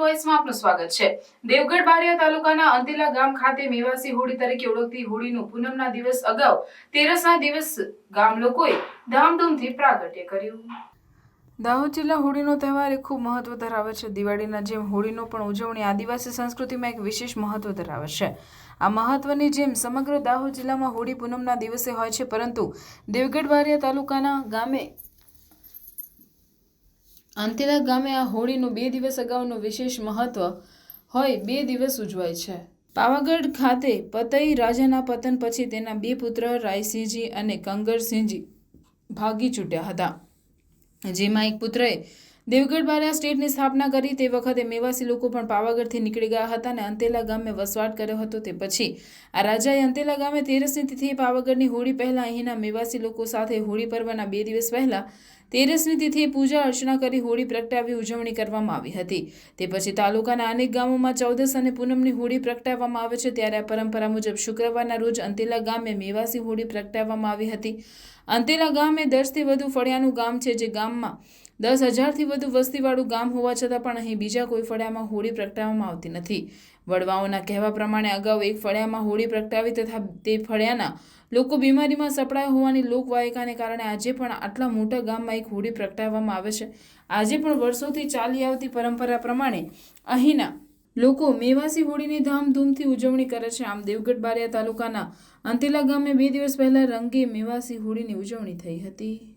વોઇસમાં આપનું સ્વાગત છે. દેવગઢ બારિયા તાલુકાના અંતેલા ગામ ખાતે મેવાસી હોળી તરીકે ઓળખતી હોળીનું પૂનમના દિવસ અગાઉ તેરસના દિવસ ગામ લોકોએ ધામધૂમથી પ્રાગટ્ય કર્યું. દાહોદ જિલ્લા હોળીનો તહેવાર એ ખૂબ મહત્વ ધરાવે છે. દિવાળીના જેમ હોળીનો પણ ઉજવણી આદિવાસી સંસ્કૃતિમાં એક વિશેષ મહત્વ ધરાવે છે. આ મહત્વની જેમ સમગ્ર દાહોદ જિલ્લામાં હોળી પૂનમના દિવસે હોય છે, પરંતુ દેવગઢ બારિયા તાલુકાના ગામે અંતેલા ગામે આ હોળીનું બે દિવસ અગાઉનું વિશેષ મહત્વ હોય બે દિવસ ઉજવાય છે. પાવાગઢ ખાતે પતઈ રાજાના પતન પછી તેના બે પુત્ર રાયસિંહજી અને કંગરસિંહજી ભાગી છૂટ્યા હતા. જેમાં એક પુત્રએ દેવગઢ બારિયા સ્ટેટની સ્થાપના કરી તે વખતે મેવાસી લોકો પણ પાવાગઢથી નીકળી ગયા હતા અને અંતેલા ગામે વસવાટ કર્યો હતો તે પછી. આ રાજાએ અંતેલા ગામે તેરસની તિથિએ પાવાગઢની હોળી પહેલાં અહીંના મેવાસી લોકો સાથે હોળી પર્વના બે દિવસ પહેલાં તેરસની તિથિએ પૂજા અર્ચના કરી હોળી પ્રગટાવી ઉજવણી કરવામાં આવી હતી. તે પછી તાલુકાના અનેક ગામોમાં ચૌદસ અને પૂનમની હોળી પ્રગટાવવામાં આવે છે ત્યારે આ પરંપરા મુજબ શુક્રવારના રોજ અંતેલા ગામે મેવાસી હોળી પ્રગટાવવામાં આવી હતી. અંતેલા ગામ એ દસથી વધુ ફળિયાનું ગામ છે જે ગામમાં દસ હજારથી વધુ વસ્તીવાળું ગામ હોવા છતાં પણ અહીં બીજા કોઈ ફળિયામાં હોળી પ્રગટાવવામાં આવતી નથી. વડવાઓના કહેવા પ્રમાણે અગાઉ એક ફળિયામાં હોળી પ્રગટાવી તથા તે ફળિયાના લોકો બીમારીમાં સપડાયા હોવાની લોકવાયકાને કારણે આજે પણ આટલા મોટા ગામમાં એક હોળી પ્રગટાવવામાં આવે છે. આજે પણ વર્ષોથી ચાલી આવતી પરંપરા પ્રમાણે અહીંના લોકો મેવાસી હોળીની ધામધૂમથી ઉજવણી કરે છે. આમ દેવગઢ બારિયા તાલુકાના અંતેલા ગામે બે દિવસ પહેલા રંગે મેવાસી હોળીની ઉજવણી થઈ હતી.